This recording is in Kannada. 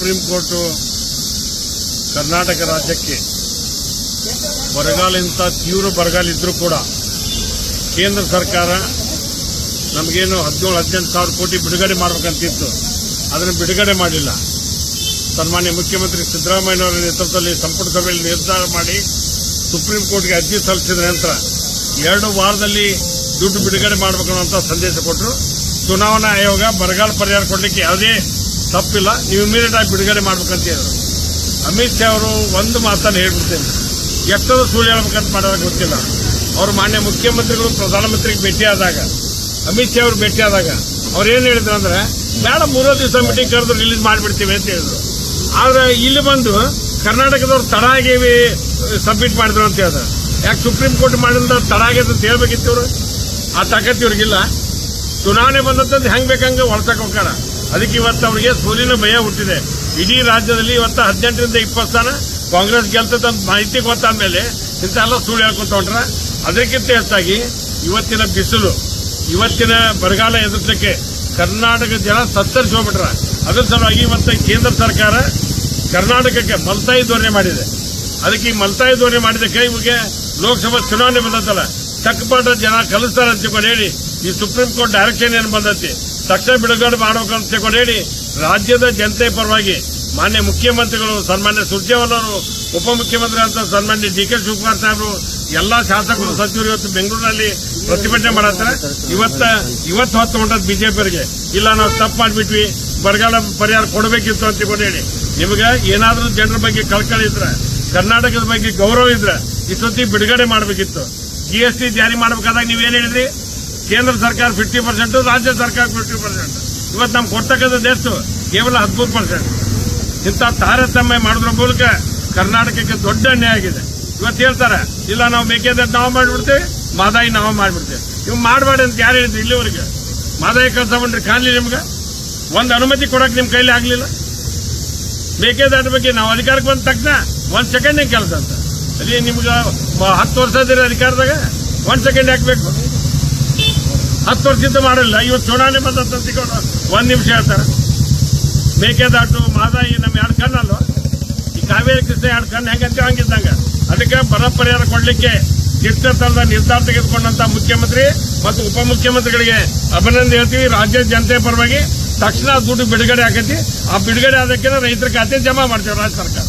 ಸುಪ್ರೀಂ ಕೋರ್ಟು ಕರ್ನಾಟಕ ರಾಜ್ಯಕ್ಕೆ ಬರಗಾಲ ಇಂಥ ತೀವ್ರ ಬರಗಾಲ ಇದ್ರೂ ಕೂಡ ಕೇಂದ್ರ ಸರ್ಕಾರ ನಮಗೇನು ಹದಿನೇಳು, ಹದಿನೆಂಟು ಸಾವಿರ ಕೋಟಿ ಬಿಡುಗಡೆ ಮಾಡಬೇಕಂತಿತ್ತು. ಅದನ್ನು ಬಿಡುಗಡೆ ಮಾಡಿಲ್ಲ. ಸನ್ಮಾನ್ಯ ಮುಖ್ಯಮಂತ್ರಿ ಸಿದ್ದರಾಮಯ್ಯನವರ ನೇತೃತ್ವದಲ್ಲಿ ಸಂಪುಟ ಸಭೆಯಲ್ಲಿ ನಿರ್ಧಾರ ಮಾಡಿ ಸುಪ್ರೀಂ ಕೋರ್ಟ್ಗೆ ಅರ್ಜಿ ಸಲ್ಲಿಸಿದ ನಂತರ ಎರಡು ವಾರದಲ್ಲಿ ದುಡ್ಡು ಬಿಡುಗಡೆ ಮಾಡಬೇಕು ಅಂತ ಸಂದೇಶ ಕೊಟ್ಟರು ಚುನಾವಣಾ ಆಯೋಗ ಬರಗಾಲ ಪರಿಹಾರ ಕೊಡಲಿಕ್ಕೆ ಯಾವುದೇ ತಪ್ಪಿಲ್ಲ, ನೀವು ಇಮಿಡಿಯೇಟ್ ಆಗಿ ಬಿಡುಗಡೆ ಮಾಡ್ಬೇಕಂತ ಹೇಳಿದ್ರು. ಅಮಿತ್ ಶಾ ಅವರು ಒಂದು ಮಾತನ್ನು ಹೇಳ್ಬಿಡ್ತೇನೆ. ಎಷ್ಟೊಂದು ಸುಳ್ಳು ಹೇಳ್ಬೇಕಂತ ಮಾಡೋದ ಗೊತ್ತಿಲ್ಲ. ಅವರು ಮಾನ್ಯ ಮುಖ್ಯಮಂತ್ರಿಗಳು, ಪ್ರಧಾನಮಂತ್ರಿಗೆ ಭೇಟಿ ಆದಾಗ, ಅಮಿತ್ ಶಾ ಅವರು ಆದಾಗ ಅವ್ರು ಏನು ಹೇಳಿದ್ರು ಅಂದ್ರೆ ಬೇಡ ಮೂರೋ ದಿವಸ ಮೀಟಿಂಗ್ ಕರೆದು ರಿಲೀಸ್ ಮಾಡಿಬಿಡ್ತೀವಿ ಅಂತ ಹೇಳಿದ್ರು. ಆದ್ರೆ ಇಲ್ಲಿ ಬಂದು ಕರ್ನಾಟಕದವ್ರು ತಡಾಗಿ ಸಬ್ಮಿಟ್ ಮಾಡಿದ್ರು ಅಂತ ಹೇಳಿದ್ರು. ಯಾಕೆ ಸುಪ್ರೀಂ ಕೋರ್ಟ್ ಮಾಡಿದ ತಡಾಗಿದೆ ಅಂತ ಹೇಳ್ಬೇಕಿತ್ತು ಅವರು ಆ ತಾಕತ್ ಇವ್ರಿಗಿಲ್ಲ. ಚುನಾವಣೆ ಬಂದಂತ ಹೆಂಗ್ ಬೇಕಂಗ ಹೊಳ್ಸಕ್ ಹೋಗ್ತಾರ ಅದಕ್ಕೆ ಇವತ್ತು ಅವರಿಗೆ ಸೋಲಿನ ಭಯ ಹುಟ್ಟಿದೆ. ಇಡೀ ರಾಜ್ಯದಲ್ಲಿ ಇವತ್ತು ಹದಿನೆಂಟರಿಂದ ಇಪ್ಪತ್ತು ಸ್ಥಾನ, ಕಾಂಗ್ರೆಸ್ ಗೆಲ್ತದ ಗೊತ್ತಾದ ಮೇಲೆ ಇಂಥ ಅಲ್ಲ ಸುಳ್ಳು ಹೇಳ್ಕೊತ ಅದಕ್ಕಿಂತ ಹೆಚ್ಚಾಗಿ ಇವತ್ತಿನ ಬಿಸಿಲು, ಇವತ್ತಿನ ಬರಗಾಲ ಎದುರಿಸಲಿಕ್ಕೆ ಕರ್ನಾಟಕ ಜನ ಸತ್ತರಿಸಿ ಹೋಗ್ಬಿಟ್ರ. ಅದ್ರ ಸಲುವಾಗಿ ಇವತ್ತು ಕೇಂದ್ರ ಸರ್ಕಾರ ಕರ್ನಾಟಕಕ್ಕೆ ಮಲ್ತಾಯಿ ಧೋರಣೆ ಮಾಡಿದೆ. ಅದಕ್ಕೆ ಈ ಮಲ್ತಾಯಿ ಧೋರಣೆ ಮಾಡಿದಕ್ಕೆ ಇವಾಗ ಲೋಕಸಭಾ ಚುನಾವಣೆ ಬಂದತ್ತಲ್ಲ ಚಕ್ಕಪಾಟ ಜನ ಕಲಿಸ್ತಾರೆ ಅಂತ ಹೇಳಿ ಈ ಸುಪ್ರೀಂ ಕೋರ್ಟ್ ಡೈರೆಕ್ಷನ್ ಏನು ಬಂದೈತಿ? ತಕ್ಷಣ ಬಿಡುಗಡೆ ಮಾಡಬೇಕಂತ ಹೇಳಿ ರಾಜ್ಯದ ಜನತೆ ಪರವಾಗಿ ಮಾನ್ಯ ಮುಖ್ಯಮಂತ್ರಿಗಳು ಸನ್ಮಾನ್ಯ ಸುರ್ಜೇವಾಲ ಅವರು ಉಪಮುಖ್ಯಮಂತ್ರಿ ಅಂತ ಸನ್ಮಾನ್ಯ ಡಿ ಕೆ ಶಿವಕುಮಾರ್ ಸಾಹೇಬರು, ಎಲ್ಲಾ ಶಾಸಕರು, ಸಚಿವರು ಇವತ್ತು ಬೆಂಗಳೂರಿನಲ್ಲಿ ಪ್ರತಿಭಟನೆ ಮಾಡತ್ತಾರೆ. ಇವತ್ತ, ಇವತ್ತು ಹೊತ್ತು ಹೊಂಟದ್ ಬಿಜೆಪಿಯವರಿಗೆ. ಇಲ್ಲ, ನಾವು ತಪ್ಪು ಮಾಡಿಬಿಟ್ವಿ. ಬರಗಾಲ ಪರಿಹಾರ ಕೊಡಬೇಕಿತ್ತು ಅಂತ ಹೇಳಿ. ನಿಮಗೆ ಏನಾದರೂ ಜನರ ಬಗ್ಗೆ ಕಳ್ಕಳಿ ಇದ್ರೆ, ಕರ್ನಾಟಕದ ಬಗ್ಗೆ ಗೌರವ ಇದ್ರೆ ಇಷ್ಟೊತ್ತಿ ಬಿಡುಗಡೆ ಮಾಡಬೇಕಿತ್ತು. ಜಿಎಸ್ಟಿ ಜಾರಿ ಮಾಡಬೇಕಾದಾಗ ನೀವೇನು ಹೇಳಿದ್ರಿ? ಕೇಂದ್ರ ಸರ್ಕಾರ ಫಿಫ್ಟಿ ಪರ್ಸೆಂಟ್ ರಾಜ್ಯ ಸರ್ಕಾರ ಫಿಫ್ಟಿ ಪರ್ಸೆಂಟ್ ಇವತ್ತು ನಮ್ಗೆ ಕೊಡ್ತಕ್ಕಂಥದ್ದು ಎಷ್ಟು ಕೇವಲ ಹದಿಮೂರು ಪರ್ಸೆಂಟ್ ಇಂಥ ತಾರತಮ್ಯ ಮಾಡೋದ್ರ ಮೂಲಕ ಕರ್ನಾಟಕಕ್ಕೆ ದೊಡ್ಡ ಅನ್ಯಾಯ ಆಗಿದೆ. ಇವತ್ತು ಹೇಳ್ತಾರೆ, ಇಲ್ಲ ನಾವು ಮೇಕೆದಾಟು ನಾವು ಮಾಡಿಬಿಡ್ತೇವೆ, ಮಾದಾಯಿ ನಾವು ಮಾಡಿಬಿಡ್ತೇವೆ. ಇವ್ ಮಾಡಬೇಡಿ ಅಂತ ಯಾರು ಹೇಳಿದ್ರು ಇಲ್ಲಿವರೆಗೆ? ಮಾದಾಯಿ ಕೆಲಸ ಮಾಡ್ರಿ ಕಾಣಲಿ ನಿಮ್ಗೆ? ಒಂದು ಅನುಮತಿ ಕೊಡಕ್ಕೆ ನಿಮ್ಮ ಕೈಲಿ ಆಗಲಿಲ್ಲ? ಮೇಕೆದಾಟು ಬಗ್ಗೆ ನಾವು ಅಧಿಕಾರಕ್ಕೆ ಬಂದ ತಕ್ಷಣ ಒಂದು ಸೆಕೆಂಡ್ ಕೆಲಸ ಅಂತ? ಅಲ್ಲಿ ನಿಮ್ಗೆ ಹತ್ತು ವರ್ಷ ಅಧಿಕಾರದಾಗ? ಒಂದು ಸೆಕೆಂಡ್ ಹಾಕ್ಬೇಕು ಹತ್ತು ವರ್ಷದಿಂದ ಮಾಡಲಿಲ್ಲ ಇವತ್ತು ಚುನಾವಣೆ ಬಂದ ಸಿಗೋಣ. ಒಂದು ನಿಮಿಷ ಹೇಳ್ತಾರೆ. ಮೇಕೆದಾಟು, ಮಾದಾಯಿ ನಮ್ಮ ಎರಡು ಕಣ್ಣಲ್ಲ ಈ ಕಾವೇರಿ ಕೃಷ್ಣ ಎರಡು ಕಣ್ಣು ಹೆಂಗಂತ ಹಂಗಿದ್ದಂಗ ಅದಕ್ಕೆ ಬರ ಪರಿಹಾರ ಕೊಡ್ಲಿಕ್ಕೆ ದಿಟ್ಟತನದ ನಿರ್ಧಾರ ತೆಗೆದುಕೊಂಡಂತ ಮುಖ್ಯಮಂತ್ರಿ ಮತ್ತು ಉಪಮುಖ್ಯಮಂತ್ರಿಗಳಿಗೆ ಅಭಿನಂದನೆ ಹೇಳ್ತೀವಿ. ರಾಜ್ಯದ ಜನತೆ ಪರವಾಗಿ ತಕ್ಷಣ ದುಡ್ಡು ಬಿಡುಗಡೆ ಆಕೈತಿ ಆ ಬಿಡುಗಡೆ ಆದಕ್ಕೆ ರೈತರ ಖಾತೆ ಜಮಾ ಮಾಡ್ತೇವೆ ರಾಜ್ಯ ಸರ್ಕಾರ.